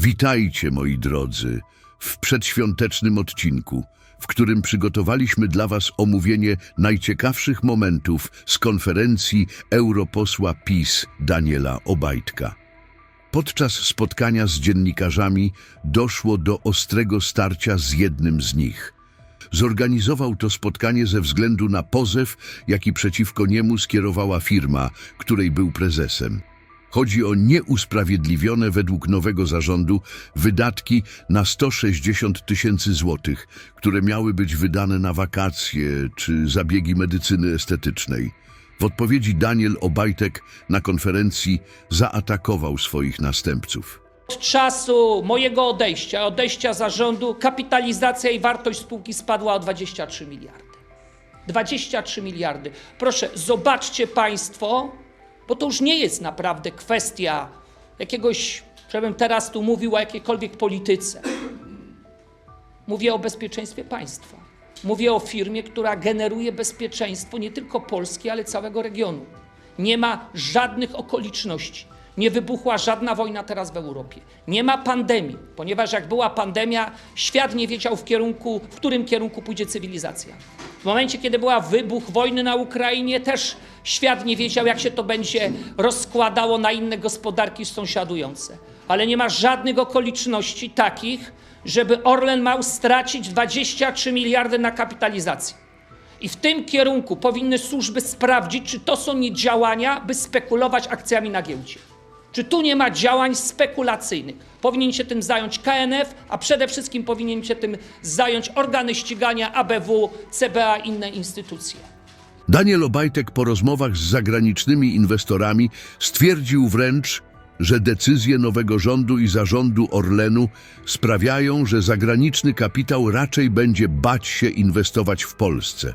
Witajcie, moi drodzy, w przedświątecznym odcinku, w którym przygotowaliśmy dla Was omówienie najciekawszych momentów z konferencji europosła PiS Daniela Obajtka. Podczas spotkania z dziennikarzami doszło do ostrego starcia z jednym z nich. Zorganizował to spotkanie ze względu na pozew, jaki przeciwko niemu skierowała firma, której był prezesem. Chodzi o nieusprawiedliwione według nowego zarządu wydatki na 160 tysięcy złotych, które miały być wydane na wakacje czy zabiegi medycyny estetycznej. W odpowiedzi Daniel Obajtek na konferencji zaatakował swoich następców. Od czasu mojego odejścia, odejścia zarządu, kapitalizacja i wartość spółki spadła o 23 miliardy. 23 miliardy. Proszę, zobaczcie Państwo, bo to już nie jest naprawdę kwestia jakiegoś, żebym teraz tu mówił o jakiejkolwiek polityce. Mówię o bezpieczeństwie państwa. Mówię o firmie, która generuje bezpieczeństwo nie tylko Polski, ale całego regionu. Nie ma żadnych okoliczności. Nie wybuchła żadna wojna teraz w Europie. Nie ma pandemii, ponieważ jak była pandemia, świat nie wiedział w kierunku, w którym kierunku pójdzie cywilizacja. W momencie, kiedy była wybuch wojny na Ukrainie, też świat nie wiedział, jak się to będzie rozkładało na inne gospodarki sąsiadujące. Ale nie ma żadnych okoliczności takich, żeby Orlen miał stracić 23 miliardy na kapitalizację. I w tym kierunku powinny służby sprawdzić, czy to są nie działania, by spekulować akcjami na giełdzie. Czy tu nie ma działań spekulacyjnych? Powinien się tym zająć KNF, a przede wszystkim powinien się tym zająć organy ścigania ABW, CBA i inne instytucje. Daniel Obajtek po rozmowach z zagranicznymi inwestorami stwierdził wręcz, że decyzje nowego rządu i zarządu Orlenu sprawiają, że zagraniczny kapitał raczej będzie bać się inwestować w Polsce.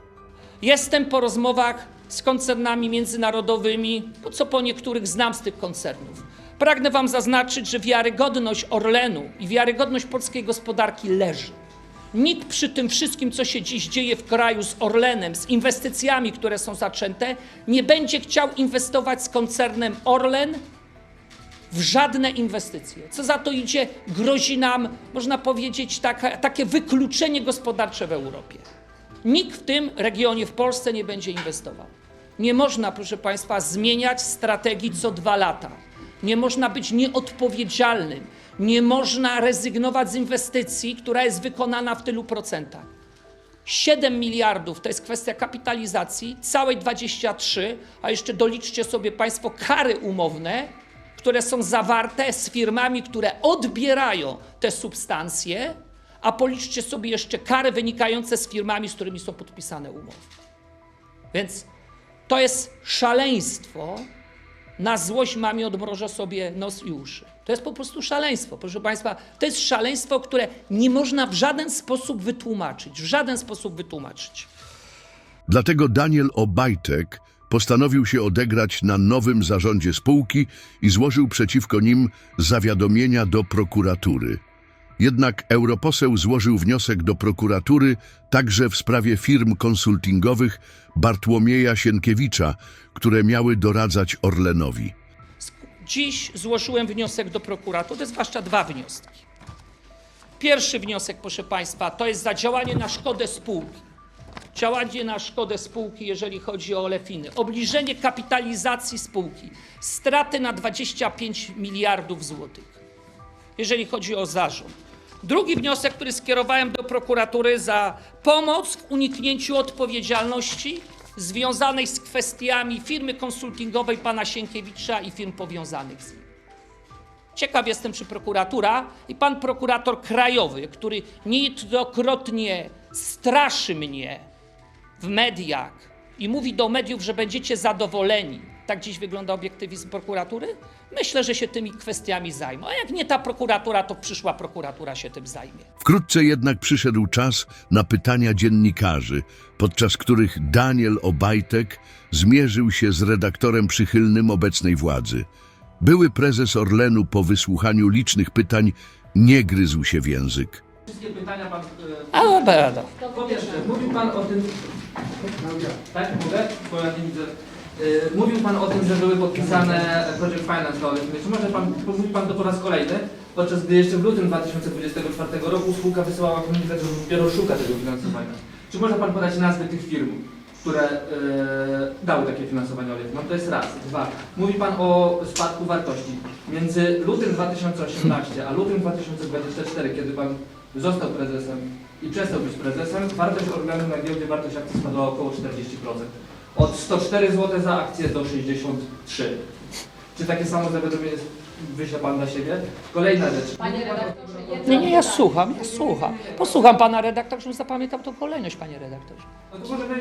Jestem po rozmowach z koncernami międzynarodowymi, co po niektórych znam z tych koncernów. Pragnę Wam zaznaczyć, że wiarygodność Orlenu i wiarygodność polskiej gospodarki leży. Nikt przy tym wszystkim, co się dziś dzieje w kraju z Orlenem, z inwestycjami, które są zaczęte, nie będzie chciał inwestować z koncernem Orlen w żadne inwestycje. Co za to idzie, grozi nam, można powiedzieć, taka, takie wykluczenie gospodarcze w Europie. Nikt w tym regionie w Polsce nie będzie inwestował. Nie można, proszę Państwa, zmieniać strategii co dwa lata. Nie można być nieodpowiedzialnym. Nie można rezygnować z inwestycji, która jest wykonana w tylu procentach. 7 miliardów to jest kwestia kapitalizacji, całej 23, a jeszcze doliczcie sobie Państwo kary umowne, które są zawarte z firmami, które odbierają te substancje, a policzcie sobie jeszcze kary wynikające z firmami, z którymi są podpisane umowy. Więc to jest szaleństwo. Na złość mamie odmrożę sobie nos i uszy. To jest po prostu szaleństwo, proszę Państwa. To jest szaleństwo, które nie można w żaden sposób wytłumaczyć. W żaden sposób wytłumaczyć. Dlatego Daniel Obajtek postanowił się odegrać na nowym zarządzie spółki i złożył przeciwko nim zawiadomienia do prokuratury. Jednak europoseł złożył wniosek do prokuratury także w sprawie firm konsultingowych Bartłomieja Sienkiewicza, które miały doradzać Orlenowi. Dziś złożyłem wniosek do prokuratury, zwłaszcza dwa wnioski. Pierwszy wniosek, proszę Państwa, to jest za działanie na szkodę spółki. Działanie na szkodę spółki, jeżeli chodzi o Olefiny. Obniżenie kapitalizacji spółki. Straty na 25 miliardów złotych, jeżeli chodzi o zarząd. Drugi wniosek, który skierowałem do prokuratury za pomoc w uniknięciu odpowiedzialności związanej z kwestiami firmy konsultingowej pana Sienkiewicza i firm powiązanych z nim. Ciekaw jestem, czy prokuratura i pan prokurator krajowy, który niejednokrotnie straszy mnie w mediach i mówi do mediów, że będziecie zadowoleni. Tak dziś wygląda obiektywizm prokuratury? Myślę, że się tymi kwestiami zajmą. A jak nie ta prokuratura, to przyszła prokuratura się tym zajmie. Wkrótce jednak przyszedł czas na pytania dziennikarzy, podczas których Daniel Obajtek zmierzył się z redaktorem przychylnym obecnej władzy. Były prezes Orlenu po wysłuchaniu licznych pytań nie gryzł się w język. Wszystkie pytania pan. e, A dobra. Po pierwsze, mówił pan o tym. Tak, mogę? Bo ja nie widzę. Y, Mówił Pan o tym, że były podpisane Project Finance. Czy może Pan, mówił Pan to po raz kolejny, podczas gdy jeszcze w lutym 2024 roku spółka wysyłała komunikat, że dopiero szuka tego finansowania. Czy może Pan podać nazwy tych firm, które y, dały takie finansowanie Oleju? No to jest raz. Dwa. Mówi Pan o spadku wartości. Między lutym 2018 a lutym 2024, kiedy Pan został prezesem i przestał być prezesem, wartość Organu na giełdzie, wartość akcji spadła około 40%. Od 104 zł za akcję do 63. Czy takie samo zawiadomienie wyśle Pan dla siebie? Kolejna rzecz. Panie redaktorze, Nie, nie, ja słucham, ja słucham. Posłucham pana redaktora, żebym zapamiętał tą kolejność, panie redaktorze. No to może wy,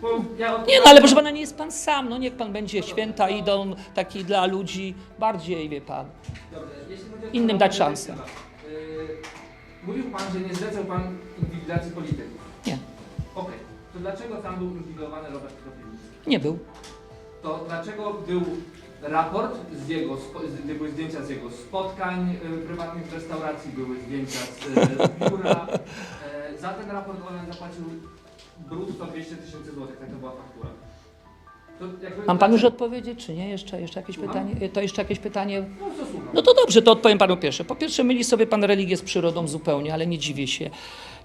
bo ja od... Nie no, ale proszę pana, nie jest pan sam, no niech pan będzie święta, idą taki dla ludzi, bardziej, wie pan. Dobrze, jeśli chodzi o Innym dać szansę. Yy, mówił Pan, że nie zlecał Pan inwigilacji polityków. Nie, Okej. To dlaczego tam był inwigilowany Robert Kropiwnicki? Nie był. To dlaczego był raport z jego, spo- z, były zdjęcia z jego spotkań y, prywatnych w restauracji, były zdjęcia z y, biura. E, za ten raport on zapłacił brutto 200 tysięcy złotych, taka była faktura. Mam pan już odpowiedzieć, czy nie? Jeszcze, jeszcze jakieś pytanie? To jeszcze jakieś pytanie? No? No to dobrze, to odpowiem panu pierwsze. Po pierwsze, myli sobie pan religię z przyrodą zupełnie, ale nie dziwię się,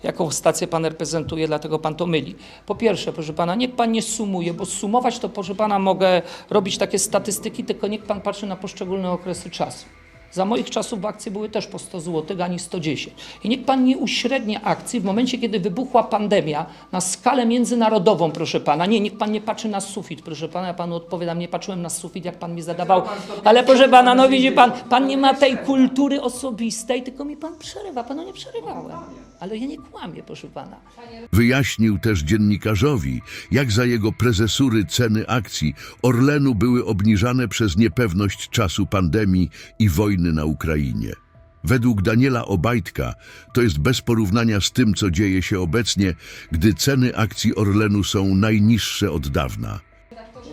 jaką stację pan reprezentuje, dlatego pan to myli. Po pierwsze, proszę pana, niech pan nie sumuje, bo sumować to, proszę pana, mogę robić takie statystyki, tylko niech pan patrzy na poszczególne okresy czasu. Za moich czasów akcje były też po 100 zł, ani 110. I niech pan nie uśrednia akcji w momencie, kiedy wybuchła pandemia na skalę międzynarodową, proszę pana. Nie, niech pan nie patrzy na sufit, proszę pana. Ja panu odpowiadam, nie patrzyłem na sufit, jak pan mi zadawał. Ale proszę pana, no widzi pan, pan nie ma tej kultury osobistej, tylko mi pan przerywa. Panu nie przerywałem. Ale ja nie kłamię, proszę pana. Wyjaśnił też dziennikarzowi, jak za jego prezesury ceny akcji Orlenu były obniżane przez niepewność czasu pandemii i wojny na Ukrainie. Według Daniela Obajtka to jest bez porównania z tym, co dzieje się obecnie, gdy ceny akcji Orlenu są najniższe od dawna.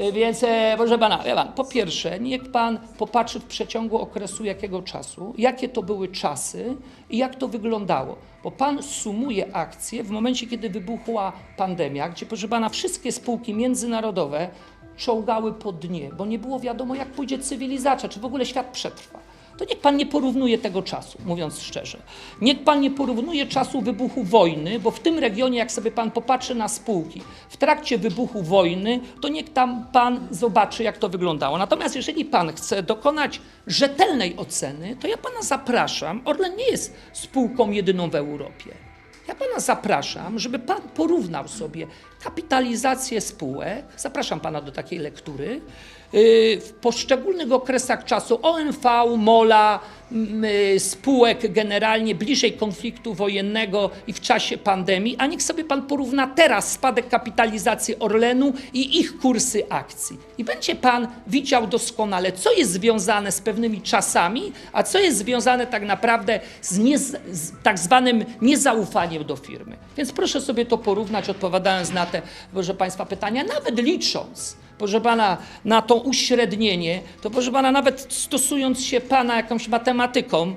Y, Więc, e, proszę pana, pan, po pierwsze, niech pan popatrzy w przeciągu okresu jakiego czasu, jakie to były czasy i jak to wyglądało. Bo pan sumuje akcje w momencie, kiedy wybuchła pandemia, gdzie, proszę pana, wszystkie spółki międzynarodowe czołgały po dnie, bo nie było wiadomo, jak pójdzie cywilizacja, czy w ogóle świat przetrwa. To niech pan nie porównuje tego czasu, mówiąc szczerze. Niech pan nie porównuje czasu wybuchu wojny, bo w tym regionie, jak sobie pan popatrzy na spółki w trakcie wybuchu wojny, to niech tam pan zobaczy, jak to wyglądało. Natomiast jeżeli pan chce dokonać rzetelnej oceny, to ja pana zapraszam. Orlen nie jest spółką jedyną w Europie. Ja pana zapraszam, żeby pan porównał sobie kapitalizację spółek. Zapraszam pana do takiej lektury. Yy, W poszczególnych okresach czasu OMV, MOLA, y, spółek generalnie bliżej konfliktu wojennego i w czasie pandemii, a niech sobie pan porówna teraz spadek kapitalizacji Orlenu i ich kursy akcji. I będzie pan widział doskonale, co jest związane z pewnymi czasami, a co jest związane tak naprawdę z, nie, z tak zwanym niezaufaniem do firmy. Więc proszę sobie to porównać, odpowiadając na te, proszę Państwa, pytania, nawet licząc, proszę Pana, na to uśrednienie, to proszę Pana, nawet stosując się Pana jakąś matematyką,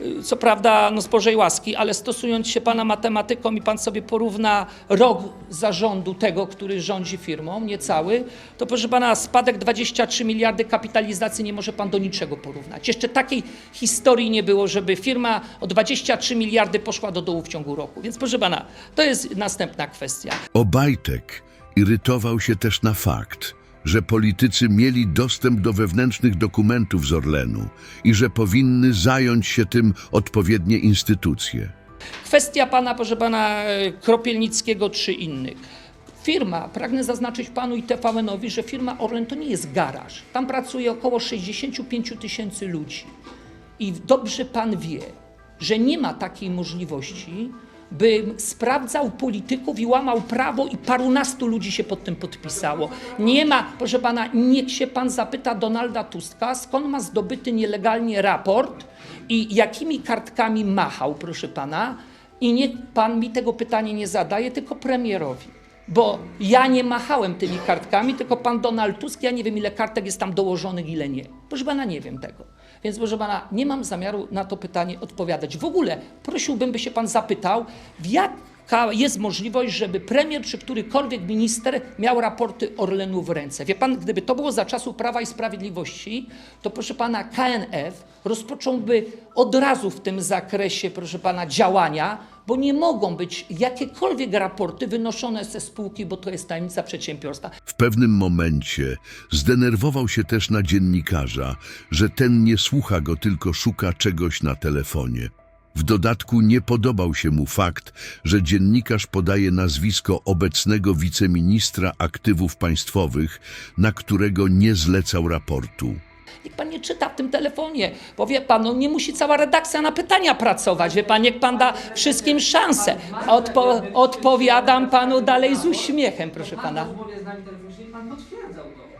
y, co prawda, no z Bożej łaski, ale stosując się Pana matematyką i Pan sobie porówna rok zarządu tego, który rządzi firmą, niecały, to proszę Pana, spadek 23 miliardy kapitalizacji nie może Pan do niczego porównać. Jeszcze takiej historii nie było, żeby firma o 23 miliardy poszła do dołu w ciągu roku. Więc proszę Pana, to jest następna kwestia. Obajtek irytował się też na fakt, że politycy mieli dostęp do wewnętrznych dokumentów z Orlenu i że powinny zająć się tym odpowiednie instytucje. Kwestia pana, proszę pana e, Kropielnickiego czy innych. Firma, pragnę zaznaczyć panu i TVN-owi, że firma Orlen to nie jest garaż. Tam pracuje około 65 tysięcy ludzi. I dobrze pan wie, że nie ma takiej możliwości, by sprawdzał polityków i łamał prawo i parunastu ludzi się pod tym podpisało. Nie ma, proszę pana, niech się pan zapyta Donalda Tuska, skąd ma zdobyty nielegalnie raport i jakimi kartkami machał, proszę pana. I niech pan mi tego pytania nie zadaje, tylko premierowi. Bo ja nie machałem tymi kartkami, tylko pan Donald Tusk, ja nie wiem ile kartek jest tam dołożonych, ile nie. Proszę pana, nie wiem tego. Więc proszę pana, nie mam zamiaru na to pytanie odpowiadać. W ogóle prosiłbym, by się pan zapytał, w jak jest możliwość, żeby premier czy którykolwiek minister miał raporty Orlenu w ręce. Wie pan, gdyby to było za czasu Prawa i Sprawiedliwości, to proszę pana KNF rozpocząłby od razu w tym zakresie, proszę pana, działania, bo nie mogą być jakiekolwiek raporty wynoszone ze spółki, bo to jest tajemnica przedsiębiorstwa. W pewnym momencie zdenerwował się też na dziennikarza, że ten nie słucha go, tylko szuka czegoś na telefonie. W dodatku nie podobał się mu fakt, że dziennikarz podaje nazwisko obecnego wiceministra aktywów państwowych, na którego nie zlecał raportu. Niech pan nie czyta w tym telefonie, bo wie pan, no nie musi cała redakcja na pytania pracować. Wie pan, niech pan da wszystkim szansę. Odpo odpowiadam panu dalej z uśmiechem, proszę Pan pana.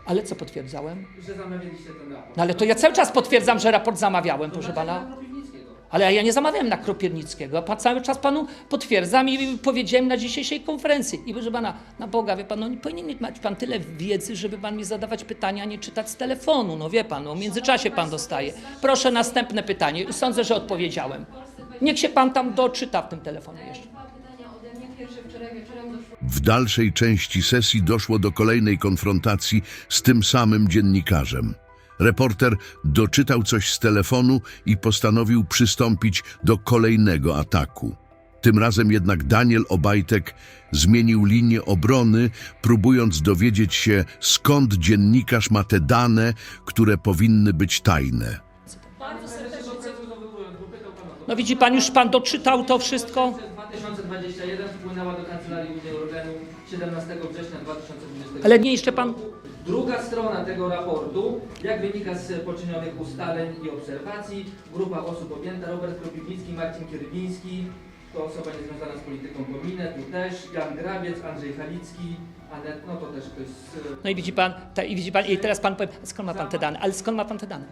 Ale co potwierdzałem? że zamawialiście ten raport. No ale to ja cały czas potwierdzam, że raport zamawiałem, proszę pana. Ale ja nie zamawiałem na Kropiernickiego, a cały czas panu potwierdzam i powiedziałem na dzisiejszej konferencji. I proszę pana, na Boga, wie pan, no nie powinien mieć pan tyle wiedzy, żeby pan mi zadawać pytania, a nie czytać z telefonu. No wie pan, no w międzyczasie pan dostaje. Proszę następne pytanie. Sądzę, że odpowiedziałem. Niech się pan tam doczyta w tym telefonie jeszcze. W dalszej części sesji doszło do kolejnej konfrontacji z tym samym dziennikarzem. Reporter doczytał coś z telefonu i postanowił przystąpić do kolejnego ataku. Tym razem jednak Daniel Obajtek zmienił linię obrony, próbując dowiedzieć się, skąd dziennikarz ma te dane, które powinny być tajne. No widzi pan, już pan doczytał to wszystko? 2021 wpłynęła do Kancelarii Unii Organu 17 września 2020 Ale nie jeszcze pan... Druga strona tego raportu, jak wynika z poczynionych ustaleń i obserwacji, grupa osób objęta, Robert Kropiwnicki, Marcin Kierwiński, to osoba niezwiązana z polityką Kominet, tu też, Jan Grabiec, Andrzej Halicki, Anet, no to też ktoś z... No i widzi pan, i widzi pan, i teraz pan powie, skąd ma pan te dane? Ale skąd ma pan te dane?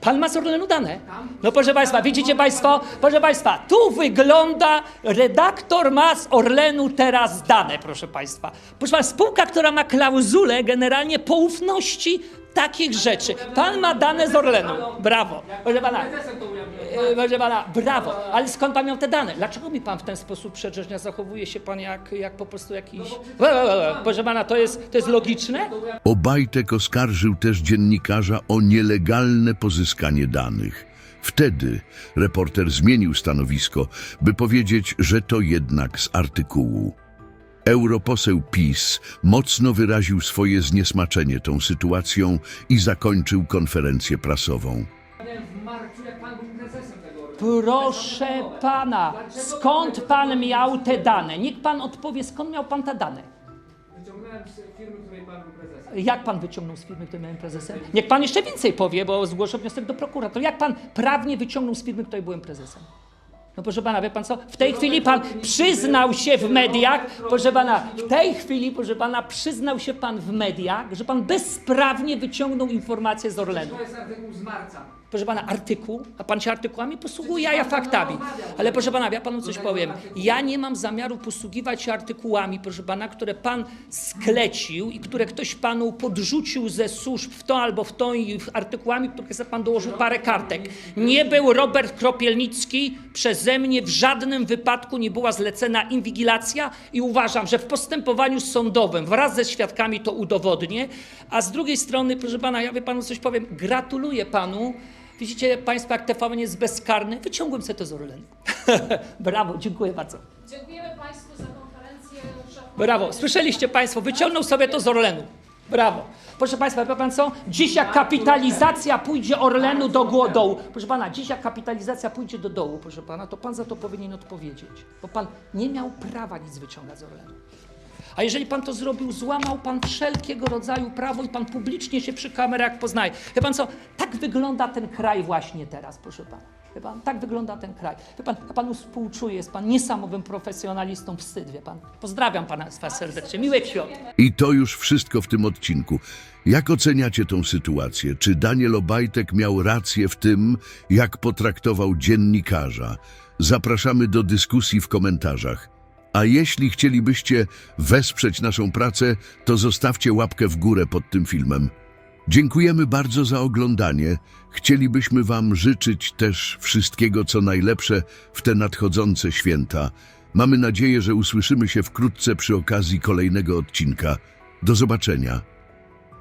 Pan ma z Orlenu dane? No proszę Państwa, widzicie Państwo, proszę Państwa, tu wygląda, redaktor ma z Orlenu teraz dane, proszę Państwa. Proszę Państwa, spółka, która ma klauzulę generalnie poufności takich rzeczy. Pan ma dane z Orlenu. Brawo. Proszę Pana, Proszę Pana, brawo. Ale skąd Pan miał te dane? Dlaczego mi Pan w ten sposób przedrzecznia zachowuje się Pan jak, jak po prostu jakiś... Proszę Pana, to jest, to jest logiczne? Obajtek oskarżył też dziennikarza o nielegalne pozyskanie danych. Wtedy reporter zmienił stanowisko, by powiedzieć, że to jednak z artykułu. Europoseł PiS mocno wyraził swoje zniesmaczenie tą sytuacją i zakończył konferencję prasową. W marcu, jak pan był prezesem tego organu. Proszę pana, skąd pan miał te dane? Niech pan odpowie, skąd miał pan te dane? Wyciągnąłem z firmy, której pan był prezesem. Jak pan wyciągnął z firmy, której byłem prezesem? Niech pan jeszcze więcej powie, bo zgłoszę wniosek do prokuratora. Jak pan prawnie wyciągnął z firmy, której byłem prezesem? No proszę pana, wie pan co? W tej chwili pan przyznał się w mediach, proszę pana, w tej chwili, proszę pana, przyznał się pan w mediach, że pan bezprawnie wyciągnął informacje z Orlenu. To jest artykuł z marca. Proszę pana, artykuł, a pan się artykułami posługuje, a ja faktami. Ale proszę pana, ja panu coś powiem. Ja nie mam zamiaru posługiwać się artykułami, proszę pana, które pan sklecił i które ktoś panu podrzucił ze służb w to albo w to i artykułami, które sobie pan dołożył parę kartek. Nie był Robert Kropielnicki, przeze mnie w żadnym wypadku nie była zlecena inwigilacja i uważam, że w postępowaniu sądowym wraz ze świadkami to udowodnię, a z drugiej strony, proszę pana, ja wie panu coś powiem, gratuluję panu. Widzicie Państwo, jak TVN jest bezkarny? Wyciągłem sobie to z Orlenu. Brawo, dziękuję bardzo. Dziękujemy Państwu za konferencję. Brawo. Słyszeliście Państwo, wyciągnął sobie to z Orlenu. Brawo. Proszę Państwa, wie Pan co? Dziś jak kapitalizacja pójdzie Orlenu do dołu, proszę Pana, dziś jak kapitalizacja pójdzie do dołu, proszę Pana, to Pan za to powinien odpowiedzieć. Bo Pan nie miał prawa nic wyciągać z Orlenu. A jeżeli Pan to zrobił, złamał Pan wszelkiego rodzaju prawo i Pan publicznie się przy kamerach poznaje. Wie Pan co? Tak wygląda ten kraj właśnie teraz, proszę Pana. Wie Pan, tak wygląda ten kraj. Wie Pan, ja Panu współczuję, jest Pan niesamowym profesjonalistą, wstyd, wie Pan. Pozdrawiam Pana serdecznie, miłych świąt. I to już wszystko w tym odcinku. Jak oceniacie tą sytuację? Czy Daniel Obajtek miał rację w tym, jak potraktował dziennikarza? Zapraszamy do dyskusji w komentarzach. A jeśli chcielibyście wesprzeć naszą pracę, to zostawcie łapkę w górę pod tym filmem. Dziękujemy bardzo za oglądanie. Chcielibyśmy Wam życzyć też wszystkiego, co najlepsze w te nadchodzące święta. Mamy nadzieję, że usłyszymy się wkrótce przy okazji kolejnego odcinka. Do zobaczenia.